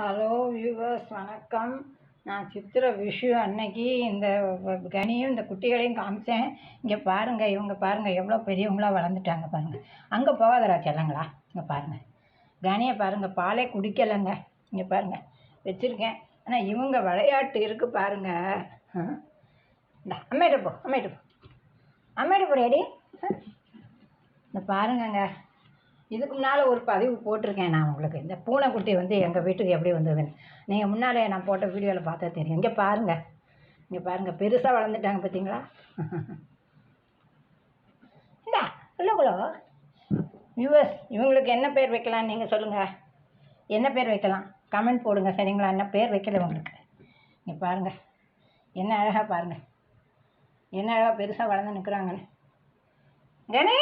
Hello viewers வணக்கம். நான் சித்திர விஷு அன்னைக்கு இந்த கனியும் இந்த குட்டிகளையும் காமிச்சேன். இங்கே பாருங்கள் இவங்க பாருங்கள் எவ்வளோ பெரியவங்களா வளர்ந்துட்டாங்க பாருங்கள் அங்கே போகாதரா செல்லங்களா. இங்கே பாருங்கள் கனியை பாருங்கள் பாலே குடிக்கலைங்க. இங்கே பாருங்கள் வச்சுருக்கேன். ஆனால் இவங்க விளையாட்டு இருக்குது பாருங்கள் இந்த அம்மையிட்ட போ அம்மையிட்ட போ. அம்மையிட்ட போறியாடி இந்த பாருங்கங்க. இதுக்கு முன்னால் ஒரு பதிவு போட்டிருக்கேன் நான் உங்களுக்கு. இந்த பூனைக்குட்டி வந்து எங்கள் வீட்டுக்கு எப்படி வந்ததுன்னு. நீங்கள் முன்னாலே நான் போட்ட வீடியோவில் பார்த்தா தெரியும். இங்கே பாருங்கள் இங்கே பாருங்கள் பெருசாக வளர்ந்துட்டாங்க பார்த்தீங்களா இந்தா இல்லைங்களோ யூஎஸ் இவங்களுக்கு என்ன பேர் வைக்கலாம் நீங்கள் சொல்லுங்கள் என்ன பேர் வைக்கலாம்? கமெண்ட் போடுங்க சரிங்களா? என்ன பேர் வைக்கல உங்களுக்கு? இங்கே பாருங்கள் என்ன அழகாக பாருங்கள் என்ன அழகாக பெருசாக வளர்ந்து நிற்கிறாங்கன்னு கணே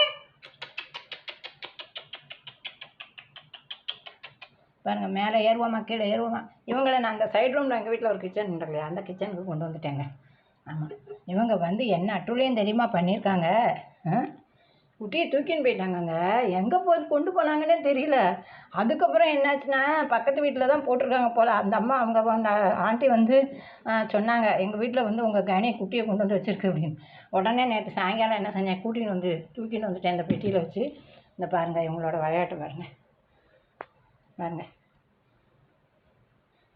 பாருங்கள் மேலே ஏறுவோமா கீழே ஏறுவோமா? இவங்களை நான் அந்த சைடு ரூமில் எங்கள் வீட்டில் ஒரு கிச்சன் உண்டு இல்லையா அந்த கிச்சனுக்கு கொண்டு வந்துட்டேங்க. ஆமாம் இவங்க வந்து என்ன அட்டுலையும் தெரியுமா பண்ணியிருக்காங்க? குட்டியை தூக்கின்னு போயிட்டாங்கங்க. எங்கே போய் கொண்டு போனாங்கன்னே தெரியல. அதுக்கப்புறம் என்னாச்சுன்னா பக்கத்து வீட்டில் தான் போட்டிருக்காங்க போல். அந்த அம்மா அவங்க அந்த ஆண்டி வந்து சொன்னாங்க எங்கள் வீட்டில் வந்து உங்கள் கனியை குட்டியை கொண்டு வந்து வச்சிருக்கு அப்படின்னு. உடனே நேற்று சாயங்காலம் என்ன செஞ்சேன் கூட்டின்னு வந்து தூக்கின்னு வந்துட்டேன் இந்த பெட்டியில் வச்சு. இந்த பாருங்கள் இவங்களோட விளையாட்டு பாருங்கள் பாருங்க.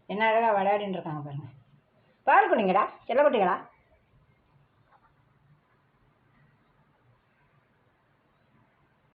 என்ன அழகாக விளையாடின்னு இருக்காங்க பாருங்க. பால் குடிங்கடா செல்ல குட்டிங்களா